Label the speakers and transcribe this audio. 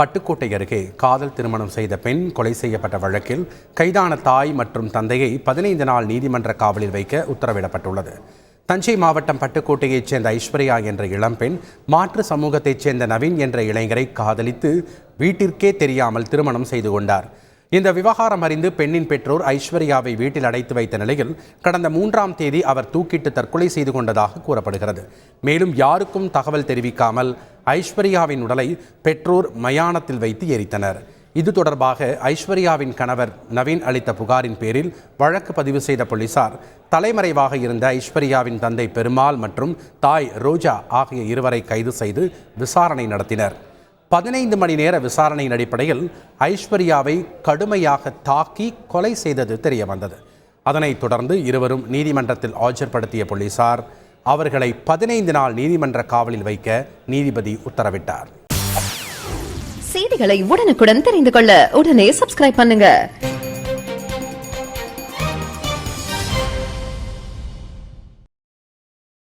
Speaker 1: பட்டுக்கோட்டை அருகே காதல் திருமணம் செய்த பெண் கொலை செய்யப்பட்ட வழக்கில் கைதான தாய் மற்றும் தந்தையை பதினைந்து நாள் நீதிமன்ற காவலில் வைக்க உத்தரவிடப்பட்டுள்ளது. தஞ்சை மாவட்டம் பட்டுக்கோட்டையைச் சேர்ந்த ஐஸ்வர்யா என்ற இளம்பெண் மாற்று சமூகத்தைச் சேர்ந்த நவீன் என்ற இளைஞரை காதலித்து வீட்டிற்கே தெரியாமல் திருமணம் செய்து கொண்டார். இந்த விவகாரம் அறிந்து பெண்ணின் பெற்றோர் ஐஸ்வர்யாவை வீட்டில் அடைத்து வைத்த நிலையில் கடந்த மூன்றாம் தேதி அவர் தூக்கிட்டு தற்கொலை செய்து கொண்டதாக கூறப்படுகிறது. மேலும் யாருக்கும் தகவல் தெரிவிக்காமல் ஐஸ்வர்யாவின் உடலை பெற்றோர் மயானத்தில் வைத்து எரித்தனர். இது தொடர்பாக ஐஸ்வர்யாவின் கணவர் நவீன் அளித்த புகாரின் பேரில் வழக்கு பதிவு செய்த போலீசார் தலைமறைவாக இருந்த ஐஸ்வர்யாவின் தந்தை பெருமாள் மற்றும் தாய் ரோஜா ஆகிய இருவரை கைது செய்து விசாரணை நடத்தினர். பதினைந்து மணி நேர விசாரணையின் அடிப்படையில் ஐஸ்வர்யாவை கடுமையாக தாக்கி கொலை செய்தது தெரிய வந்தது அதனைத் தொடர்ந்து இருவரும் நீதிமன்றத்தில் ஆஜர்படுத்திய போலீசார் அவர்களை பதினைந்து நாள் நீதிமன்ற காவலில் வைக்க நீதிபதி உத்தரவிட்டார்.
Speaker 2: செய்திகளை உடனுக்குடன் தெரிந்து கொள்ள உடனே சப்ஸ்கிரைப் பண்ணுங்க.